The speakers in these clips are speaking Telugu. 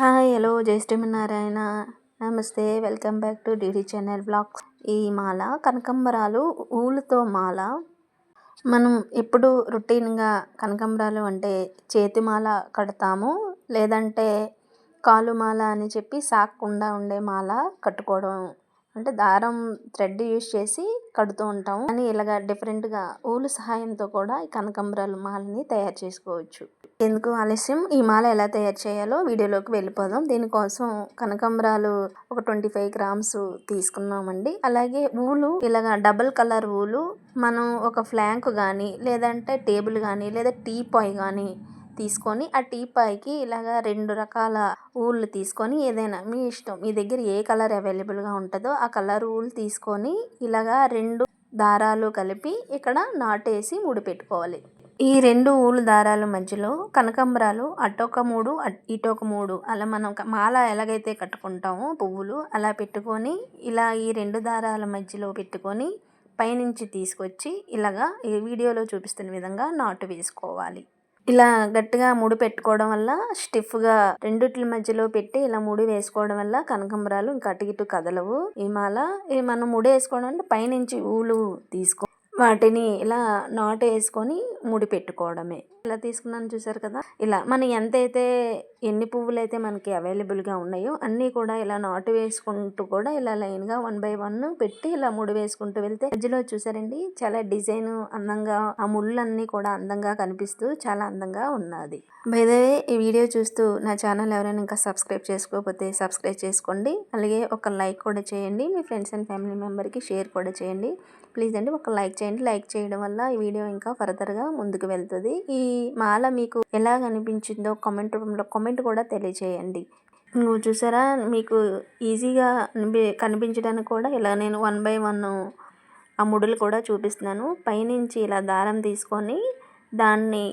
హాయ్ హలో జై శ్రీమన్నారాయణ. నమస్తే welcome back to DD channel blogs. ఈ మాల కనకంబరాలు ఊలుతో మాల. మనం ఎప్పుడు రొటీన్గా కనకంబరాలు అంటే చేతి మాల కడతాము లేదంటే కాలు మాల అని చెప్పి సాక్కుండా ఉండే మాల కట్టుకోవడం అంటే దారం థ్రెడ్ యూస్ చేసి కడుతూ ఉంటాము. కానీ ఇలాగ డిఫరెంట్గా ఊలు సహాయంతో కూడా ఈ కనకంబరాల మాలని తయారు చేసుకోవచ్చు. ఎందుకు ఆలస్యం? ఈ మాల ఎలా తయారు చేయాలో వీడియోలోకి వెళ్ళిపోదాం. దీనికోసం కనకంబరాలు ఒక ట్వంటీ ఫైవ్ గ్రామ్స్ తీసుకున్నామండి. అలాగే ఊలు ఇలాగ డబల్ కలర్ ఊలు మనం ఒక ఫ్లాంక్ కానీ లేదంటే టేబుల్ కానీ లేదా టీ పాయ్ కానీ తీసుకొని ఆ టీ పాయ్కి ఇలాగ రెండు రకాల ఊళ్ళు తీసుకొని ఏదైనా మీ ఇష్టం మీ దగ్గర ఏ కలర్ అవైలబుల్గా ఉంటుందో ఆ కలర్ ఊళ్ళు తీసుకొని ఇలాగా రెండు దారాలు కలిపి ఇక్కడ నాటేసి ముడి పెట్టుకోవాలి. ఈ రెండు ఊలు దారాల మధ్యలో కనకంబరాలు అటొక మూడు ఇటొక మూడు అలా మనం మాల ఎలాగైతే కట్టుకుంటామో పువ్వులు అలా పెట్టుకొని ఇలా ఈ రెండు దారాల మధ్యలో పెట్టుకొని పైనుంచి తీసుకొచ్చి ఇలాగా ఈ వీడియోలో చూపిస్తున్న విధంగా నాటు వేసుకోవాలి. ఇలా గట్టిగా ముడి పెట్టుకోవడం వల్ల స్టిఫ్గా రెండిట్ల మధ్యలో పెట్టి ఇలా ముడి వేసుకోవడం వల్ల కనకంబరాలు ఇంకా అటు ఇటు కదలవు. ఈ మాల మనం ముడి వేసుకోవడం అంటే పైనుంచి ఊలు తీసుకో వాటిని ఇలా నాటు వేసుకొని ముడి పెట్టుకోవడమే. ఇలా తీసుకున్నాను చూసారు కదా. ఇలా మనం ఎంతైతే ఎన్ని పువ్వులు అయితే మనకి అవైలబుల్గా ఉన్నాయో అన్నీ కూడా ఇలా నాటు వేసుకుంటూ కూడా ఇలా లైన్గా వన్ బై వన్ పెట్టి ఇలా ముడి వేసుకుంటూ వెళ్తే మధ్యలో చూసారండి చాలా డిజైన్ అందంగా ఆ ముళ్ళన్నీ కూడా అందంగా కనిపిస్తూ చాలా అందంగా ఉన్నది. బైదవే ఈ వీడియో చూస్తూ నా ఛానల్ ఎవరైనా ఇంకా సబ్స్క్రైబ్ చేసుకోకపోతే సబ్స్క్రైబ్ చేసుకోండి. అలాగే ఒక లైక్ కూడా చేయండి. మీ ఫ్రెండ్స్ అండ్ ఫ్యామిలీ మెంబర్కి షేర్ కూడా చేయండి. ప్లీజ్ అండి ఒక లైక్ చేయండి. లైక్ చేయడం వల్ల ఈ వీడియో ఇంకా ఫర్దర్గా ముందుకు వెళ్తుంది. ఈ ఈ మాల మీకు ఎలా అనిపించిందో కామెంట్ రూపంలో కామెంట్ కూడా తెలియజేయండి నువ్వు చూసారా? మీకు ఈజీగా కనిపించడానికి కూడా ఇలా నేను వన్ బై వన్ ఆ ముడులు కూడా చూపిస్తున్నాను. పైనుంచి ఇలా దారం తీసుకొని దాన్ని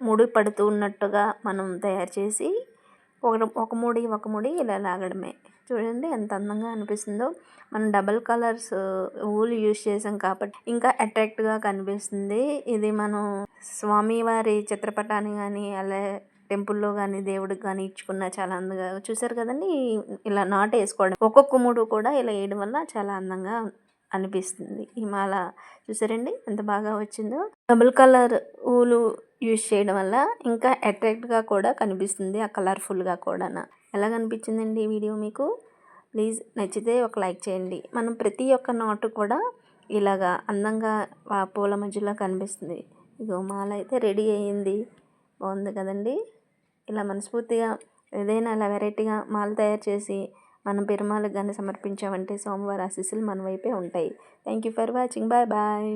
ముడి పడుతున్నట్టుగా మనం తయారు చేసి ఒక ఒక ముడి ఒక ముడి ఇలా లాగడమే. చూడండి ఎంత అందంగా అనిపిస్తుందో. మనం డబల్ కలర్స్ ఊలు యూస్ చేసాం కాబట్టి ఇంకా అట్రాక్ట్గా కనిపిస్తుంది. ఇది మనం స్వామివారి చిత్రపటాన్ని కానీ అలా టెంపుల్లో కానీ దేవుడికి కానీ ఇచ్చుకున్న చాలా అందంగా చూసారు కదండి? ఇలా నాట్ వేసుకోవడం. ఒక్కొక్క మూడు కూడా ఇలా వేయడం వల్ల చాలా అందంగా అనిపిస్తుంది. ఈ మాల చూసారండి? ఎంత బాగా వచ్చిందో. డబుల్ కలర్ ఊలు యూజ్ చేయడం వల్ల ఇంకా అట్రాక్ట్గా కూడా కనిపిస్తుంది ఆ కలర్ఫుల్గా కూడా ఎలా కనిపించిందండి ఈ వీడియో మీకు? ప్లీజ్ నచ్చితే ఒక లైక్ చేయండి. మనం ప్రతి ఒక్క నాటు కూడా ఇలాగా అందంగా పూల మధ్యలో కనిపిస్తుంది. ఇగో మాల అయితే రెడీ అయ్యింది బాగుంది కదండి? ఇలా మనస్ఫూర్తిగా ఏదైనా అలా వెరైటీగా మాల తయారు చేసి మనం పెరుమాలకు కానీ సమర్పించామంటే సోమవారం ఆశీస్సులు మన వైపే ఉంటాయి. Thank you for watching bye bye